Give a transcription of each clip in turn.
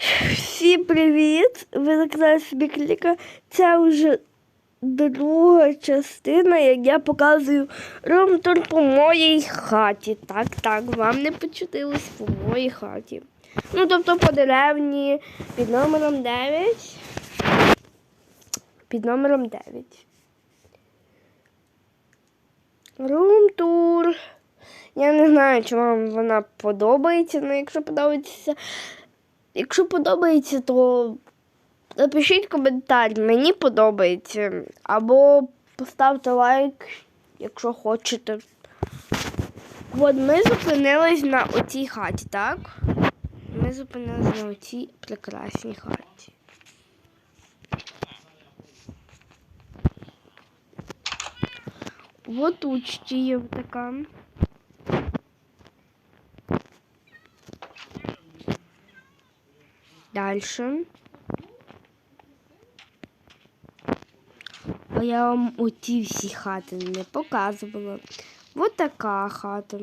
Всім привіт! Ви на каналі собі кліка. Це вже друга частина, як я показую румтур по моїй хаті. Так, так, вам не почудилось по моїй хаті. Ну, тобто по деревні під номером 9. Під номером 9. Румтур. Я не знаю, чи вам вона подобається, але якщо подобається, якщо подобається, то напишіть коментар, мені подобається. Або поставте лайк, якщо хочете. От ми зупинились на оцій хаті, так? Ми зупинились на оцій прекрасній хаті. Вот тут ще є така. Дальше. А я вам оті всі хати не показувала. Вот така хата.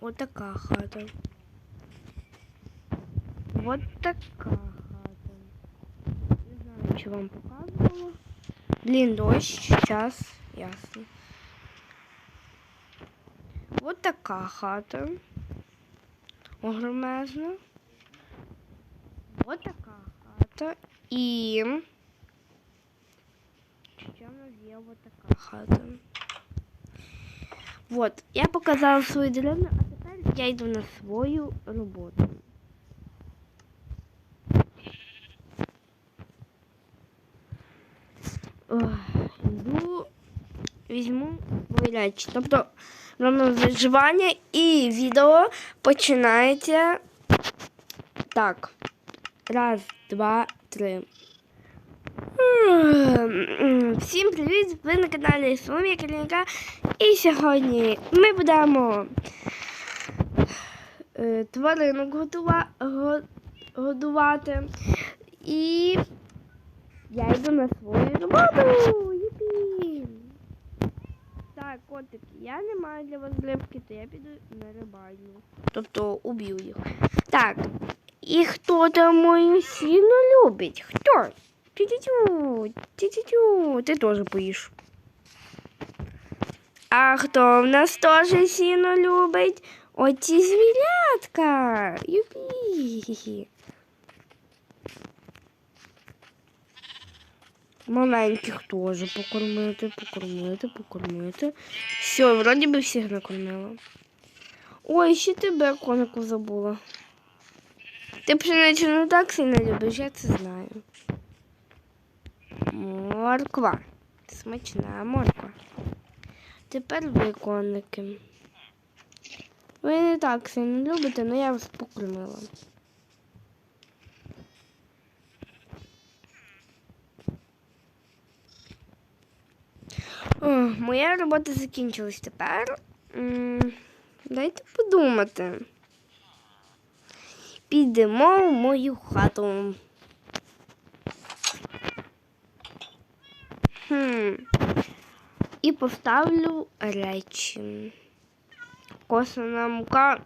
Вот така хата. Вот така хата. Не знаю, чи вам показувала. Блін, дощ, час, ясно. Вот така хата. Огромезна. Вот така хата. І ще в нас є вот така хата. Вот, я показала свою деревню, а тепер я йду на свою роботу. Йду, візьму свої. Тобто робимо виживання і відео починається так. Раз, два, три. Всім привіт! Ви на каналі Соломія Калінка. І сьогодні ми будемо е, тваринок готува, годувати. І я йду на свою роботу. Так, котики, я не маю для вас рибки, то я піду на рибальню. Тобто уб'ю їх. Так. І хто там мою сіну любить? Хто? Тю-тю-тю, тю-тю-тю, ти теж поїш. А хто в нас теж сіно любить? Оці звірятка. Юпі. Маленьких теж покормити, покормити, покормити. Все, вроді би всіх накормила. Ой, ще тебе, конику, забула. Ти пшеницю не так сильно любиш, я це знаю. Морква. Смачна морква. Тепер ви коники. Ви не так сильно любите, але я вас покормила. Моя робота закінчилась тепер. Дайте подумати. Підемо в мою хату. Хм. І поставлю речі. Косана мука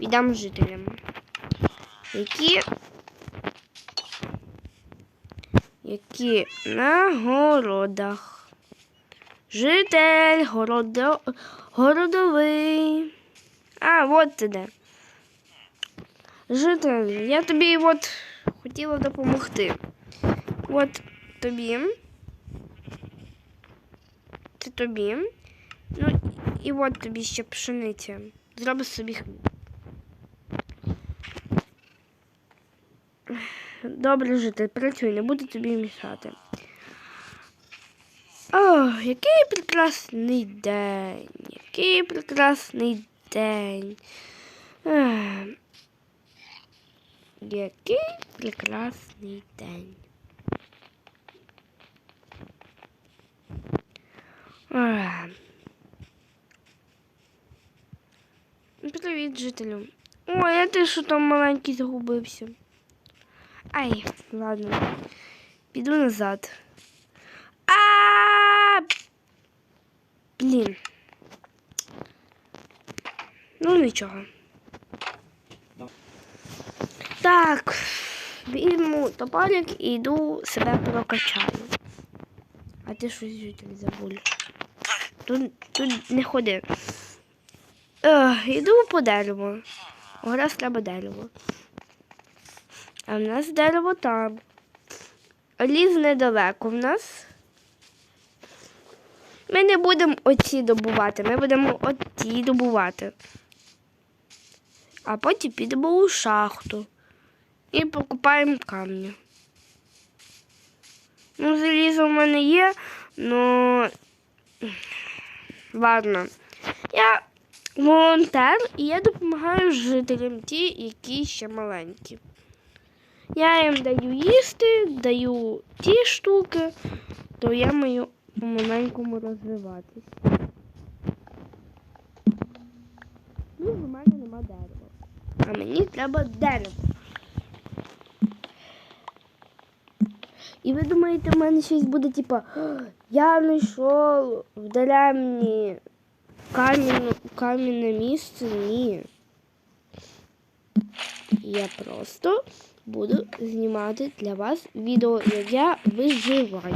віддам жителям. Які які на городах. Житель городо... городовий. А, от ти де. Житель, я тобі от хотіла допомогти. От тобі. Це тобі. Ну, і от тобі ще пшениця. Зроби собі. Добре, житель, працюй, не буду тобі мішати. О, який прекрасний день, який прекрасний день. Ех. Який прекрасний день. Ех. Привіт, жителю. Ой, а ти що там маленький загубився? Ай, ладно. Піду назад. А! Блін. Ну нічого. Так, візьму топорик і йду себе прокачаю. А ти щось житель забув. Тут, тут не ходи. Ех, йду по дереву. Раз треба дерево. А в нас дерево там. Ліс недалеко в нас. Ми не будемо оці добувати, ми будемо оті добувати. А потім підемо у шахту і покупаємо камні. Ну, залізо в мене є, ну ладно. Я волонтер і я допомагаю жителям ті, які ще маленькі. Я їм даю їсти, даю ті штуки, то я маю помаленькому розвиватись. Ну, в мене нема дерева. А мені треба дерево. І ви думаєте, в мене щось буде, типа, я знайшов в деревні камінне місце? Ні. Я просто буду знімати для вас відео, як я виживаю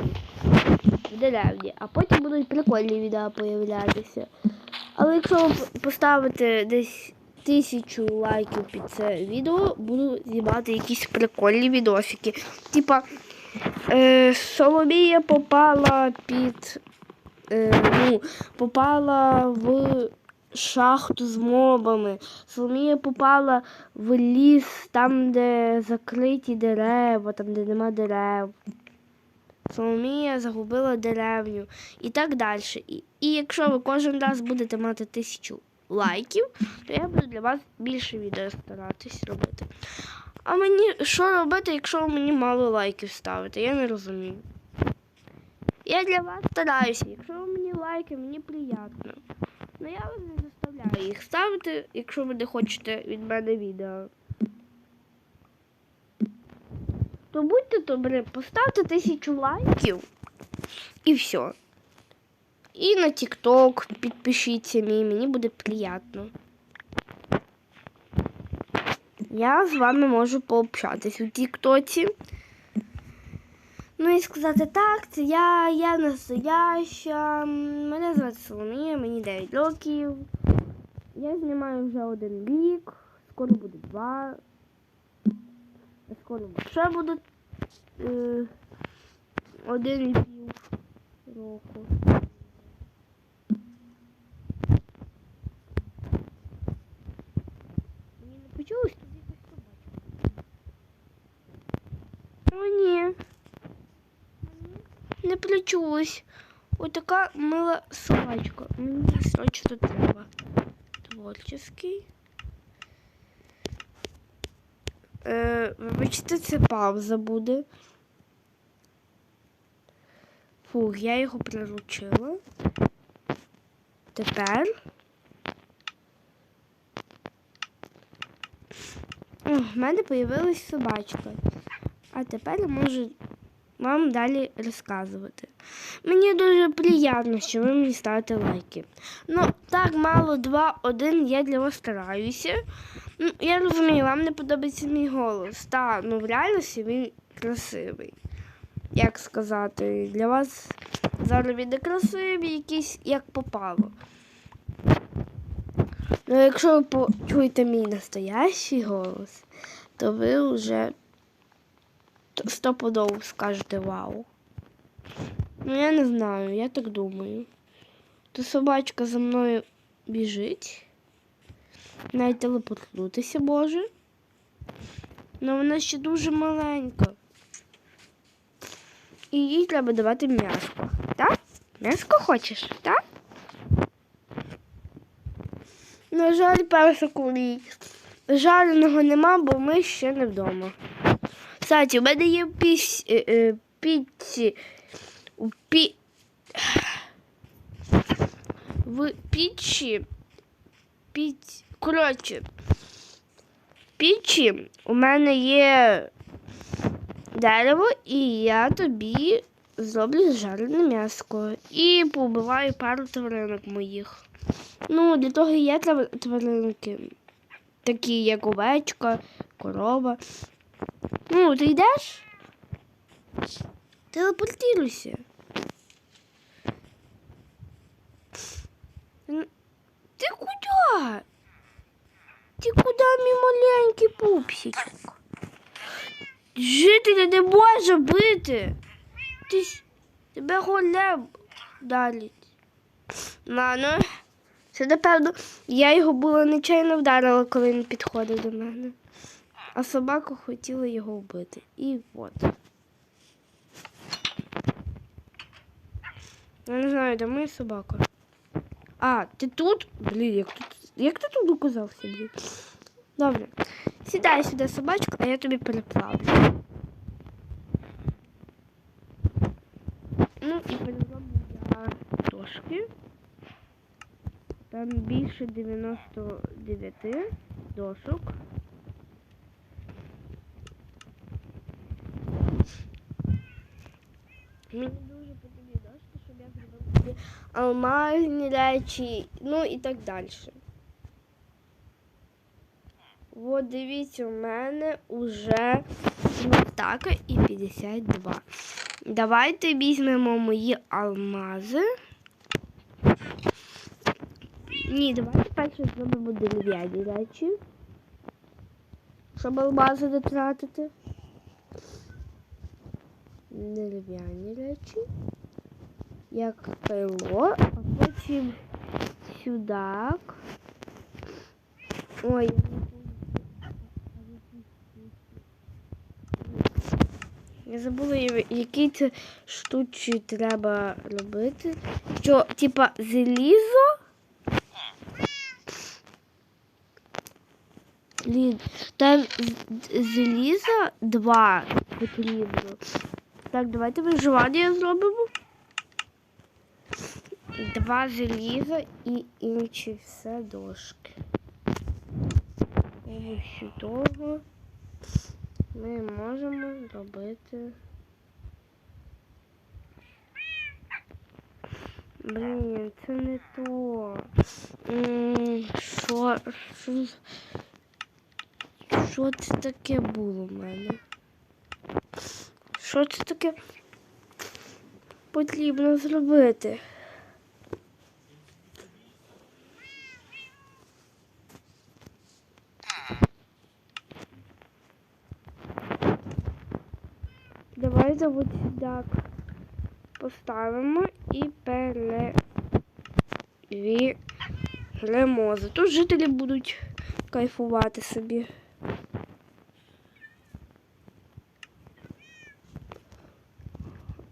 в а потім будуть прикольні відео появлятися. Але якщо ви поставите десь тисячу лайків під це відео, буду знімати якісь прикольні відосики. Типа е, Соломія попала під. Е, ну, попала в шахту з мобами. Соломія попала в ліс, там, де закриті дерева, там, де нема дерев. Соломія загубила деревню і так далі. І, і якщо ви кожен раз будете мати тисячу лайків, то я буду для вас більше відео старатись робити. А мені що робити, якщо ви мені мало лайків ставите? Я не розумію. Я для вас стараюся. Якщо ви мені лайки, мені приємно. Ну я вас не заставляю їх ставити, якщо ви не хочете від мене відео. То будьте добрі, поставте тисячу лайків і все. І на TikTok підпишіться мій, мені буде приємно. Я з вами можу пообщатись у Тіктоці. Ну і сказати так, це я, я настояща. Мене звати Соломія, мені 9 років. Я знімаю вже один рік, скоро буде два. Скоро ще буде е, один і пів року. Мені не почулось тут якась собачка. О, ні. Не почулось. Ось така мила собачка. Мені срочно треба. Творческий. Е, вибачте, це пауза буде. Фух, я його приручила. Тепер. О, в мене появилась собачка. А тепер я можу вам далі розказувати. Мені дуже приємно, що ви мені ставите лайки. Ну, так мало, два, один, я для вас стараюся. Ну, я розумію, вам не подобається мій голос. Та, ну в реальності він красивий. Як сказати, для вас зараз він не красивий, якийсь як попало. Ну, якщо ви почуєте мій настоящий голос, то ви вже стопудово скажете вау. Ну, я не знаю, я так думаю. То собачка за мною біжить. Навіть телепортнутися може. Ну вона ще дуже маленька. І їй треба давати м'яско. Так? М'яско хочеш, так? На жаль, персику мій. Жареного нема, бо ми ще не вдома. Кстати, у мене є піс... е, е, піці. Пі... В пічі. Піць... Коротше, пічі у мене є дерево, і я тобі зроблю жарене м'яско. І побиваю пару тваринок моїх. Ну, для того є тваринки. Такі, як овечка, корова. Ну, ти йдеш? Телепортируйся. Ти куди? Ти куди, мій маленький пупсичок? Жителя не може бити. Ти тебе голем вдарить. Ладно. Це напевно, я його було нечайно вдарила, коли він підходив до мене. А собака хотіла його вбити. І от. Я не знаю, де моя собака. А, ти тут? Блін, як тут. Як ти тут оказався, блін? Добре. Сідай сюди собачку, а я тобі переплавлю. Ну і перероблю я дошки. Там більше 99 дошок. Мені дуже потрібні дошки, щоб я зробив собі алмазні речі, ну і так далі. От дивіться, у мене вже так і 52. Давайте візьмемо мої алмази. Ні, давайте перше зробимо дерев'яні речі. Щоб алмази не тратити. Дерев'яні речі. Як пило, а потім сюдак. Ой, я забула, які це штучі треба робити. Що, типа, залізо? Там з- заліза два потрібно. Так, давайте виживання зробимо. Два заліза і інші все дошки. Ось того ми можемо зробити. Блін, це не то. Що, що, що це таке було в мене? Що це таке потрібно зробити? Давайте от так поставимо і перевіримо. Тут жителі будуть кайфувати собі.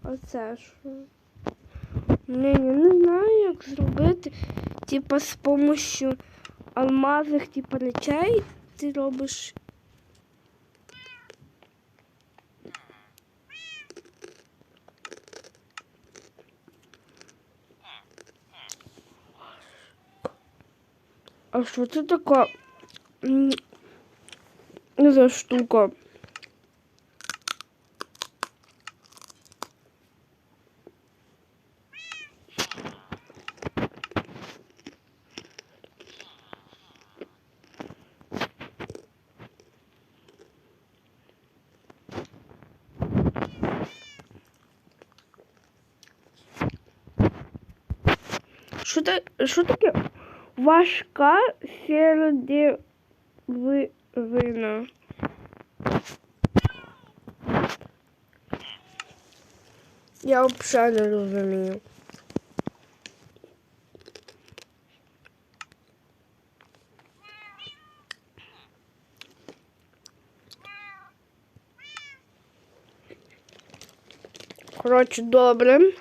Оце що? Ні, я не знаю, як зробити. Типа з помощью алмазних типа речей ти робиш. А що це така за штука? Що, та, що таке важка середина? Я взагалі не розумію. Коротше, добре.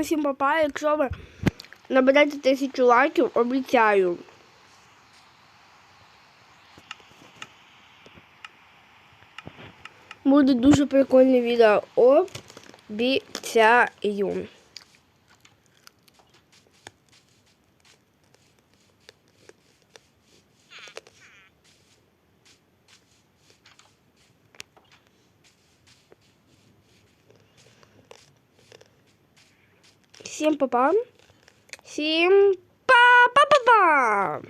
Всім папа, якщо ви наберете тисячу лайків, обіцяю. Буде дуже прикольне відео. Обіцяю. Всім па-па. Всім па-па-па-па!